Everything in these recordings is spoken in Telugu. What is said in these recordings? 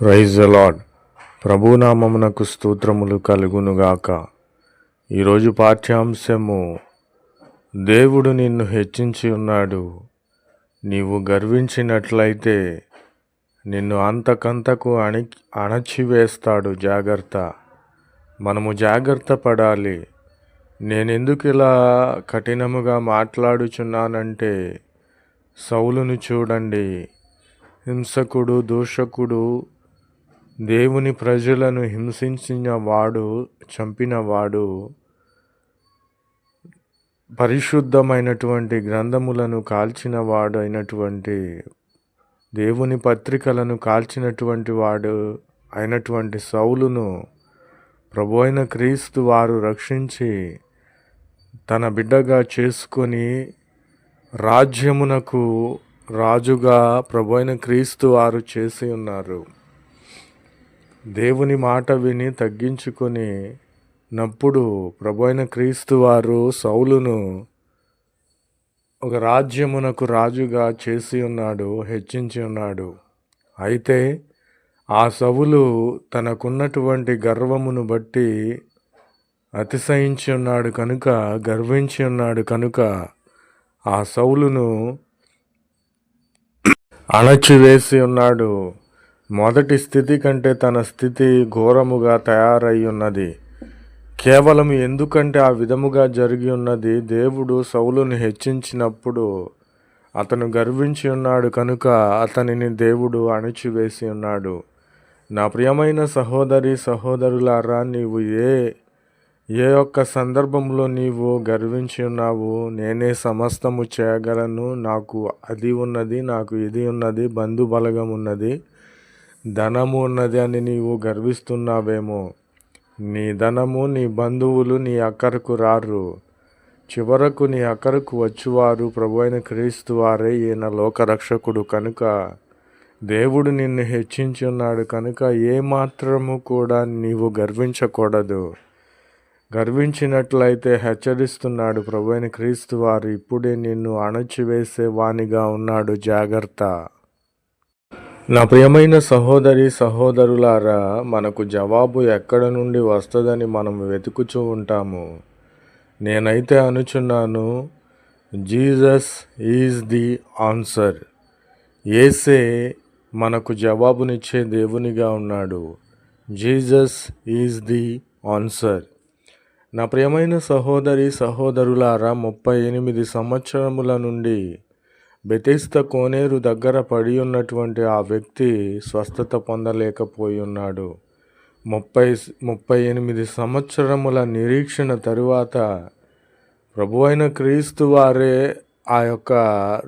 ప్రైజ్ అలాడ్ ప్రభునామమునకు స్తోత్రములు కలుగునుగాక. ఈరోజు పాఠ్యాంశము దేవుడు నిన్ను హెచ్చించి ఉన్నాడు. నీవు గర్వించినట్లయితే నిన్ను అంతకంతకు అణి అణచివేస్తాడు జాగ్రత్త. మనము జాగ్రత్త పడాలి. నేనెందుకు ఇలా కఠినముగా మాట్లాడుచున్నానంటే సౌలును చూడండి. హింసకుడు దూషకుడు దేవుని ప్రజలను హింసించిన వాడు చంపినవాడు పరిశుద్ధమైనటువంటి గ్రంథములను కాల్చిన వాడు అయినటువంటి దేవుని పత్రికలను కాల్చినటువంటి వాడు అయినటువంటి సౌలును ప్రభు అయిన క్రీస్తు వారు రక్షించి తన బిడ్డగా చేసుకొని రాజ్యమునకు రాజుగా ప్రభు అయిన క్రీస్తు వారు చేసి ఉన్నారు. దేవుని మాట విని తగ్గించుకొని నప్పుడు ప్రభు అయిన క్రీస్తు వారు సౌలును ఒక రాజ్యమునకు రాజుగా చేసి ఉన్నాడు హెచ్చించి ఉన్నాడు. అయితే ఆ సవులు తనకున్నటువంటి గర్వమును బట్టి అతిశయించి ఉన్నాడు కనుక గర్వించి ఉన్నాడు కనుక ఆ సౌలును అణచివేసి ఉన్నాడు. మొదటి స్థితి కంటే తన స్థితి ఘోరముగా తయారై ఉన్నది. కేవలం ఎందుకంటే ఆ విధముగా జరిగి ఉన్నది దేవుడు సౌలుని హెచ్చించినప్పుడు అతను గర్వించి ఉన్నాడు కనుక అతనిని దేవుడు అణిచివేసి ఉన్నాడు. నా ప్రియమైన సహోదరి సహోదరులారా నీవు ఏ ఏ ఒక్క సందర్భంలో నీవు గర్వించి ఉన్నావు? నేనే సమస్తము చేయగలను. నాకు అది ఉన్నది నాకు ఇది ఉన్నది బంధుబలగం ఉన్నది. ధనము ఉన్నది అని నీవు గర్విస్తున్నావేమో. నీ ధనము నీ బంధువులు నీ అక్కరకు రారు. చివరకు నీ అక్కరకు వచ్చువారు ప్రభు అయిన క్రీస్తు వారే ఈయన లోకరక్షకుడు కనుక. దేవుడు నిన్ను హెచ్చించున్నాడు కనుక ఏ మాత్రము కూడా నీవు గర్వించకూడదు. గర్వించినట్లయితే హెచ్చరిస్తున్నాడు ప్రభు అయిన క్రీస్తు వారు ఇప్పుడే నిన్ను అణచివేసే వానిగా ఉన్నాడు జాగ్రత్త. నా ప్రియమైన సహోదరి సహోదరులారా మనకు జవాబు ఎక్కడ నుండి వస్తుందని మనం వెతుకుచూ ఉంటాము. నేనైతే అనుచున్నాను జీసస్ ఈజ్ ది ఆన్సర్. ఏసే మనకు జవాబునిచ్చే దేవునిగా ఉన్నాడు. Jesus is the answer. నా ప్రియమైన సహోదరి సహోదరులారా ముప్పై ఎనిమిది సంవత్సరముల నుండి బెతిస్త కోనేరు దగ్గర పడి ఉన్నటువంటి ఆ వ్యక్తి స్వస్థత పొందలేకపోయి ఉన్నాడు ముప్పై ముప్పై ఎనిమిది సంవత్సరముల నిరీక్షణ తరువాత ప్రభు అయిన క్రీస్తు వారే ఆ యొక్క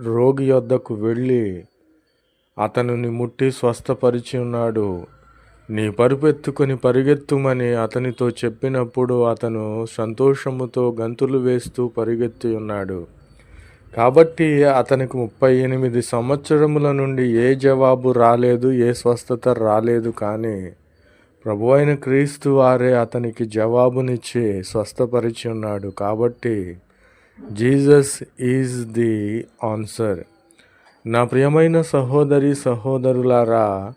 రోగి యొద్దకు వెళ్ళి అతనిని ముట్టి స్వస్థపరిచి ఉన్నాడు. నీ పరుపెత్తుకొని పరిగెత్తుమని అతనితో చెప్పినప్పుడు అతను సంతోషముతో గంతులు వేస్తూ పరిగెత్తి ఉన్నాడు. కాబట్టి అతనికి ముప్పై ఎనిమిది సంవత్సరముల నుండి ఏ జవాబు రాలేదు ఏ స్వస్థత రాలేదు. కానీ ప్రభు అయిన క్రీస్తు వారే అతనికి జవాబునిచ్చి స్వస్థపరిచి ఉన్నాడు. కాబట్టి జీసస్ ఈజ్ ది ఆన్సర్. నా ప్రియమైన సహోదరి సహోదరులారా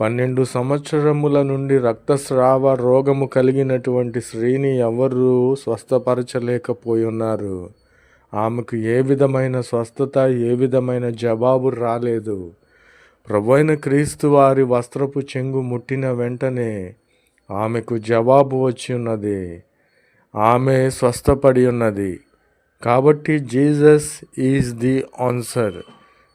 పన్నెండు సంవత్సరముల నుండి రక్తస్రావ రోగము కలిగినటువంటి స్త్రీని ఎవరు స్వస్థపరచలేకపోయి ఉన్నారు ఆమెకు ఏ విధమైన స్వస్థత ఏ విధమైన జవాబు రాలేదు. ప్రభువైన క్రీస్తు వారి వస్త్రపు చెంగు ముట్టిన వెంటనే ఆమెకు జవాబు వచ్చి ఉన్నది. ఆమె స్వస్థపడి ఉన్నది. కాబట్టి జీసస్ ఈజ్ ది ఆన్సర్.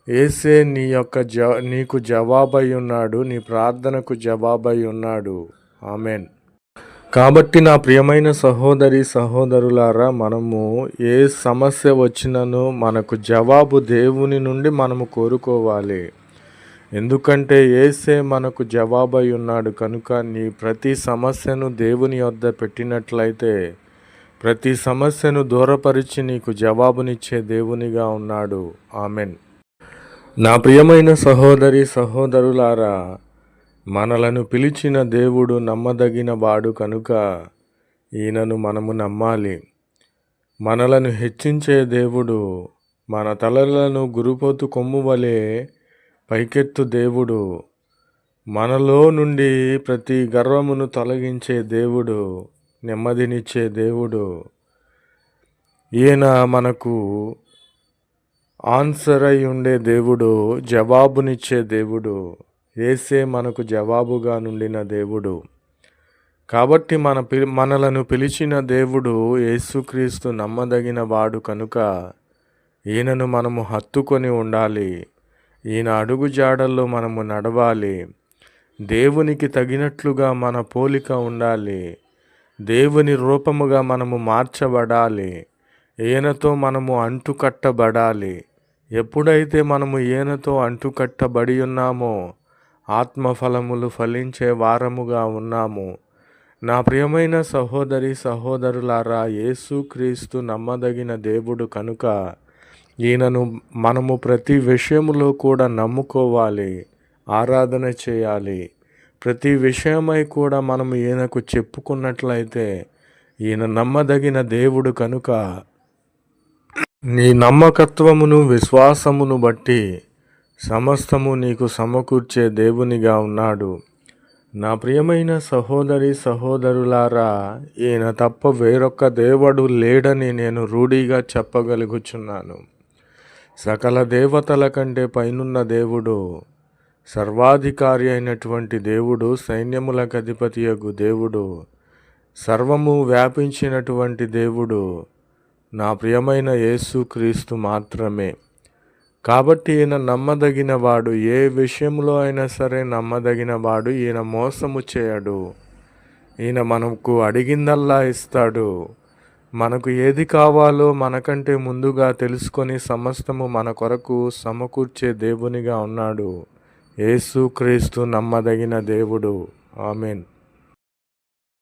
ఏసే నీ యొక్క జ నీకు జవాబై ఉన్నాడు నీ ప్రార్థనకు జవాబై ఉన్నాడు. ఆమెన్. కాబట్టి నా ప్రియమైన సహోదరి సహోదరులారా మనము ఏ సమస్య వచ్చినను మనకు జవాబు దేవుని నుండి మనము కోరుకోవాలి. ఎందుకంటే ఏసే మనకు జవాబై ఉన్నాడు. కనుక నీ ప్రతి సమస్యను దేవుని వద్ద పెట్టినట్లయితే ప్రతి సమస్యను దూరపరిచి నీకు జవాబునిచ్చే దేవునిగా ఉన్నాడు. ఆమెన్. నా ప్రియమైన సహోదరి సహోదరులారా మనలను పిలిచిన దేవుడు నమ్మదగిన వాడు కనుక ఈయనను మనము నమ్మాలి. మనలను హెచ్చించే దేవుడు మన తలలను గురుపోతు కొమ్ము వలె పైకెత్తు దేవుడు. మనలో నుండి ప్రతి గర్వమును తొలగించే దేవుడు నెమ్మదినిచ్చే దేవుడు. ఈయన మనకు ఆన్సర్ అయి ఉండే దేవుడు జవాబునిచ్చే దేవుడు. ఏసే మనకు జవాబుగా నుండిన దేవుడు. కాబట్టి మన పి మనలను పిలిచిన దేవుడు యేసుక్రీస్తు నమ్మదగిన వాడు కనుక ఈయనను మనము హత్తుకొని ఉండాలి. ఈయన అడుగు జాడల్లో మనము నడవాలి. దేవునికి తగినట్లుగా మన పోలిక ఉండాలి. దేవుని రూపముగా మనము మార్చబడాలి. ఈయనతో మనము అంటుకట్టబడాలి. ఎప్పుడైతే మనము ఈయనతో అంటుకట్టబడి ఉన్నామో ఆత్మఫలములు ఫలించే వారముగా ఉన్నాము. నా ప్రియమైన సహోదరి సహోదరులారా యేసుక్రీస్తు నమ్మదగిన దేవుడు కనుక ఈయనను మనము ప్రతి విషయములో కూడా నమ్ముకోవాలి ఆరాధన చేయాలి. ప్రతి విషయమై కూడా మనము ఈయనకు చెప్పుకున్నట్లయితే ఈయన నమ్మదగిన దేవుడు కనుక నీ నమ్మకత్వమును విశ్వాసమును బట్టి సమస్తము నీకు సమకూర్చే దేవునిగా ఉన్నాడు. నా ప్రియమైన సహోదరి సహోదరులారా ఈయన తప్ప వేరొక్క దేవుడు లేడని నేను రూఢీగా చెప్పగలుగుచున్నాను. సకల దేవతల కంటే పైనున్న దేవుడు సర్వాధికారి అయినటువంటి దేవుడు సైన్యములకు అధిపతియగు దేవుడు సర్వము వ్యాపించినటువంటి దేవుడు నా ప్రియమైన యేసుక్రీస్తు మాత్రమే. కాబట్టి ఈయన నమ్మదగిన వాడు ఏ విషయంలో అయినా సరే నమ్మదగిన వాడు ఈయన మోసము చేయడు. ఈయన మనకు అడిగిందల్లా ఇస్తాడు. మనకు ఏది కావాలో మనకంటే ముందుగా తెలుసుకొని సమస్తము మన కొరకు సమకూర్చే దేవునిగా ఉన్నాడు. యేసుక్రీస్తు నమ్మదగిన దేవుడు. ఆమెన్.